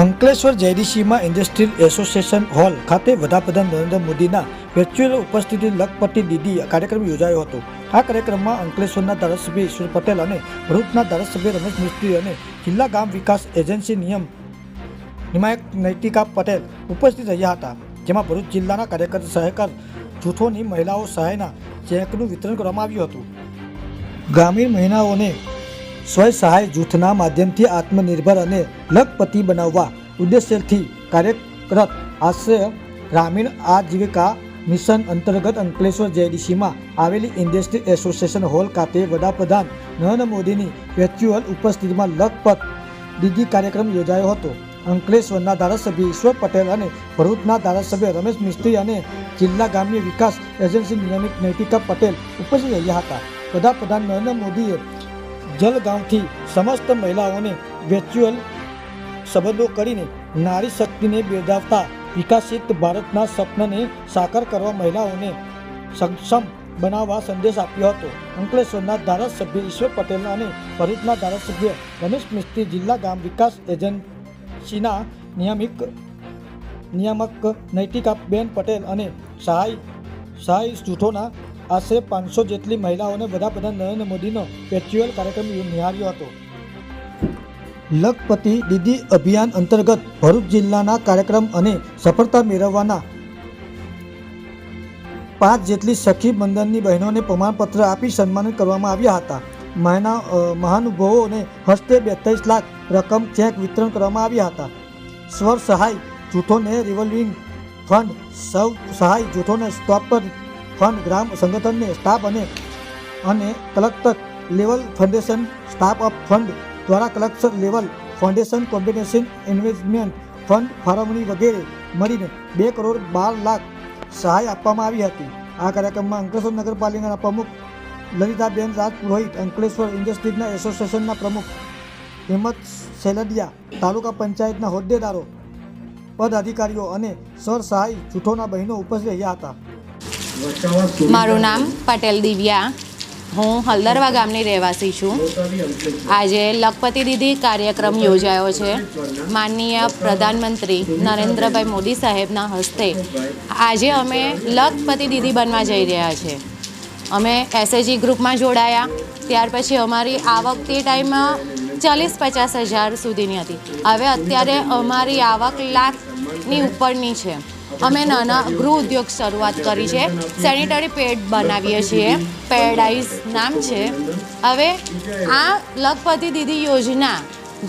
અંકલેશ્વર જેડીસીમાં industrial association hall ખાતે વડાપ્રધાન નરેન્દ્ર મોદીના વર્ચ્યુઅલ ઉપસ્થિતિ લખપતિ દીદી કાર્યક્રમ યોજાયો હતો. આ કાર્યક્રમમાં અંકલેશ્વરના ધારાસભ્ય ઈશ્વર પટેલ અને ભરૂચના ધારાસભ્ય રમેશ મિસ્ત્રી અને જિલ્લા ગામ વિકાસ એજન્સી નિયમ નિમાયક નૈતિકા પટેલ ઉપસ્થિત રહ્યા હતા, જેમાં ભરૂચ જિલ્લાના કાર્યકર સહકાર જૂથોની મહિલાઓ સહાયના ચેકનું વિતરણ કરવામાં આવ્યું હતું. ગ્રામીણ મહિલાઓને સ્વ સહાય જૂથના માધ્યમથી આત્મનિર્ભર અને લખપતિ બનાવવા ઉદ્દેશ્યથી કાર્યરત આશ્રય ગ્રામીણ આજીવિકા મિશન અંતર્ગત અંકલેશ્વર જેડીસીમાં આવેલી ઇન્ડસ્ટ્રી એસોસિએશન હોલ ખાતે વડાપ્રધાન નરેન્દ્ર મોદીની વર્ચ્યુઅલ ઉપસ્થિતિમાં લખપત દીદી કાર્યક્રમ યોજાયો હતો. અંકલેશ્વરના ધારાસભ્ય ઈશ્વર પટેલ અને ભરૂચના ધારાસભ્ય રમેશ મિસ્ત્રી અને જિલ્લા ગ્રામ્ય વિકાસ એજન્સી નિયમિત નૈતિકા પટેલ ઉપસ્થિત રહ્યા હતા. વડાપ્રધાન નરેન્દ્ર મોદીએ જલગાંવથી સમસ્ત મહિલાઓને વર્ચ્યુઅલ સંબંધો કરીને નારી શક્તિને બિરદાવતા વિકસિત ભારતના સપનને સાકાર કરવા મહિલાઓને સક્ષમ બનાવવા સંદેશ આપ્યો હતો. અંકલેશ્વરના ધારાસભ્ય ઈશ્વર પટેલ અને ભરૂચના ધારાસભ્ય રમેશ મિસ્ત્રી જિલ્લા ગામ વિકાસ એજન્સીના નિયામિક નિયામક નૈતિકાબેન પટેલ અને સહાય સહાય જૂથોના આશરે પાંચસો જેટલી મહિલાઓને વડાપ્રધાન નરેન્દ્ર મોદીનો વર્ચ્યુઅલ કાર્યક્રમ નિહાળ્યો હતો. લખપતિ દીદી અભિયાન અંતર્ગત ભરૂચ જિલ્લાના કાર્યક્રમ અને સફળતા મેળવવાના પાંચ જેટલી સખી બંધનની બહેનોને પ્રમાણપત્ર આપી સન્માનિત કરવામાં આવ્યા હતા. મહાના મહાનુભાવોને હસ્તે બેતાલીસ લાખ રકમ ચેક વિતરણ કરવામાં આવ્યા હતા. સ્વર સહાય જૂથોને રિવોલ્વિંગ ફંડ સૌ સહાય જૂથોને સ્ટોપર ફંડ, ગ્રામ સંગઠનને સ્ટાફ અને અને collector level foundation, staff of fund દ્વારા collector level foundation combination investment fund ફાળવણી વગેરે મળીને બે કરોડ બાર લાખ સહાય આપવામાં આવી હતી. આ કાર્યક્રમમાં અંકલેશ્વર નગરપાલિકાના પ્રમુખ લલિતાબેન રાજ પુરોહિત, અંકલેશ્વર ઇન્ડસ્ટ્રીઝના એસોસિએશનના પ્રમુખ હિંમત સેલડિયા, તાલુકા પંચાયતના હોદ્દેદારો, પદાધિકારીઓ અને સર સહાય જૂથોના બહેનો ઉપસ્થિત રહ્યા હતા. મારું નામ પટેલ દિવ્યા. હું હલદરવા ગામની રહેવાસી છું. આજે લખપતિ દીદી કાર્યક્રમ યોજાયો છે. માનનીય પ્રધાનમંત્રી નરેન્દ્રભાઈ મોદી સાહેબના હસ્તે આજે અમે લખપતિ દીદી બનવા જઈ રહ્યા છે. અમે એસએચજી ગ્રુપમાં જોડાયા. ત્યાર પછી અમારી આવક તે ટાઈમમાં ચાલીસ પચાસ હજાર સુધીની હતી. હવે અત્યારે અમારી આવક લાખની ઉપરની છે. અમે નાના ગૃહ ઉદ્યોગ શરૂઆત કરી છે. સેનિટરી પેડ બનાવીએ છીએ. પેરાડાઇઝ નામ છે. હવે આ લખપતિ દીદી યોજના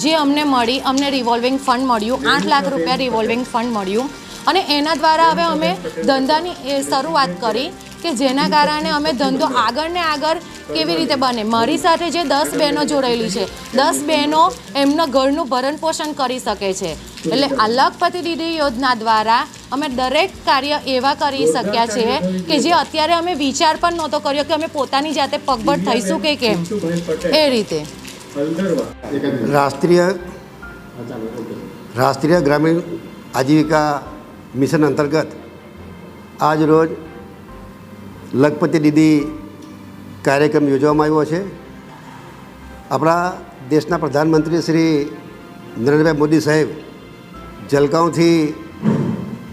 જે અમને મળી, અમને રિવોલ્વિંગ ફંડ મળ્યું. આઠ લાખ રૂપિયા રિવોલ્વિંગ ફંડ મળ્યું. અને એના દ્વારા હવે અમે ધંધાની શરૂઆત કરી. કે જેના કારણે અમે ધંધો આગળ ને આગળ કેવી રીતે બને? મારી સાથે જે દસ બહેનો જોડાયેલી છે, દસ બહેનો એમના ઘરનું ભરણ પોષણ કરી શકે છે. એટલે આ લખપતિ દીદી યોજના દ્વારા અમે દરેક કાર્ય એવા કરી શક્યા છે કે જે અત્યારે અમે વિચાર પણ નહોતો કર્યો કે અમે પોતાની જાતે પગભર થઈશું કે કેમ. એ રીતે. રાષ્ટ્રીય રાષ્ટ્રીય ગ્રામીણ આજીવિકા મિશન અંતર્ગત આજ રોજ લખપતિ દીદી કાર્યક્રમ યોજવામાં આવ્યો છે. આપણા દેશના પ્રધાનમંત્રી શ્રી નરેન્દ્રભાઈ મોદી સાહેબ જલગાંવથી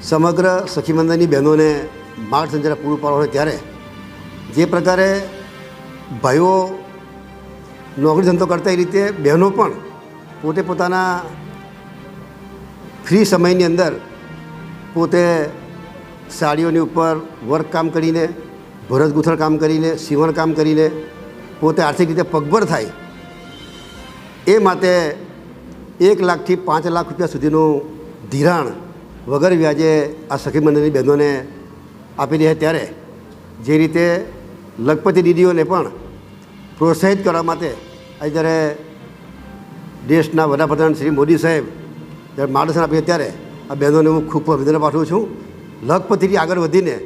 સમગ્ર સખીમંદનની બહેનોને માર્ગસંચાર પૂરું પાડવા હોય ત્યારે જે પ્રકારે ભાઈઓ નોકરી ધંધો કરતા એ રીતે બહેનો પણ પોતે પોતાના ફ્રી સમયની અંદર પોતે સાડીઓની ઉપર વર્ક કામ કરીને ભરત ગૂંથણ કામ કરીને, સીવણ કામ કરીને પોતે આર્થિક રીતે પગભર થાય એ માટે એક લાખથી પાંચ લાખ રૂપિયા સુધીનું ધિરાણ વગર વ્યાજે આ સખી મંડળની બહેનોને આપી દે ત્યારે. જે રીતે લખપતિ દીદીઓને પણ પ્રોત્સાહિત કરવા માટે આજે જ્યારે દેશના વડાપ્રધાન શ્રી મોદી સાહેબ જ્યારે માર્ગદર્શન આપીએ ત્યારે આ બહેનોને હું ખૂબ ખૂબ અભિનંદન પાઠવું છું. લખપતિથી આગળ વધીને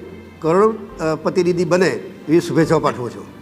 કરોડપતિ દીદી બને એવી શુભેચ્છાઓ પાઠવું છું.